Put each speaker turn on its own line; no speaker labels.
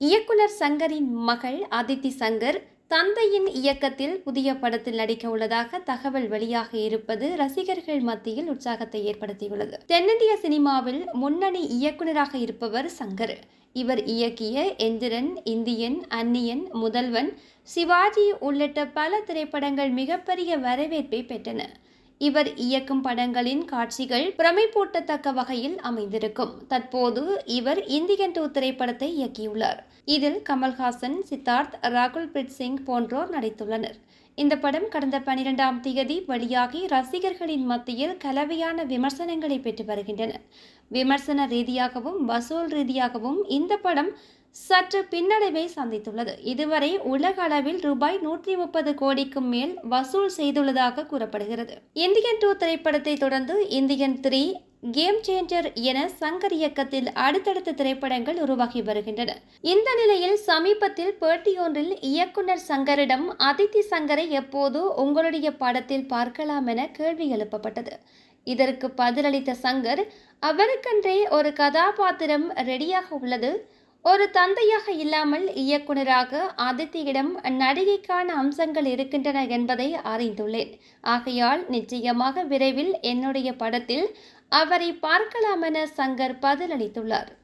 இயக்குனர் சங்கரின் மகள் அதித்தி சங்கர் தந்தையின் இயக்கத்தில் புதிய படத்தில் நடிக்க உள்ளதாக தகவல் வெளியாக இருப்பது ரசிகர்கள் மத்தியில் உற்சாகத்தை ஏற்படுத்தியுள்ளது. தென்னிந்திய சினிமாவில் முன்னணி இயக்குனராக இருப்பவர் சங்கர். இவர் இயக்கிய எந்திரன் இந்தியன் அந்நியன் முதல்வன் சிவாஜி உள்ளிட்ட பல திரைப்படங்கள் மிகப்பெரிய வரவேற்பை பெற்றன. இவர் இயக்கும் படங்களின் காட்சிகள் பிரமைப்பூட்டத்தக்க வகையில் அமைந்திருக்கும். தற்போது இவர் இந்தியன் டூ திரைப்படத்தை இயக்கியுள்ளார். இதில் கமல்ஹாசன் சித்தார்த் ராகுல் பிரீத் சிங் போன்றோர் நடித்துள்ளனர். இந்த படம் கடந்த பனிரெண்டாம் தேதி வெளியாகி ரசிகர்களின் மத்தியில் கலவையான விமர்சனங்களை பெற்று வருகின்றன. விமர்சன ரீதியாகவும் வசூல் ரீதியாகவும் இந்த படம் சற்று பின்னடைவை சந்தித்துள்ளது. இதுவரை உலக அளவில் ரூபாய் நூற்றி முப்பது கோடிக்கும் மேல் வசூல் செய்துள்ளதாக கூறப்படுகிறது. இந்தியன் டூ திரைப்படத்தை தொடர்ந்து இந்தியன் த்ரீ கேம் சேஞ்சர் என சங்கர் இயக்கத்தில் அடுத்தடுத்த திரைப்படங்கள் உருவாகி வருகின்றன. இந்த நிலையில் சமீபத்தில் பேட்டியொன்றில் இயக்குனர் சங்கரிடம் அதித்தி சங்கரை எப்போது உங்களுடைய படத்தில் பார்க்கலாம் என கேள்வி எழுப்பப்பட்டது. இதற்கு பதிலளித்த சங்கர் அவருக்கென்றே ஒரு கதாபாத்திரம் ரெடியாக உள்ளது. ஒரு தந்தையாக இல்லாமல் இயக்குனராக அதித்தியிடம் நடிகைக்கான அம்சங்கள் இருக்கின்றன என்பதை அறிந்துள்ளேன். ஆகையால் நிச்சயமாக விரைவில் என்னுடைய படத்தில் அவரை பார்க்கலாம் என சங்கர் பதிலளித்துள்ளார்.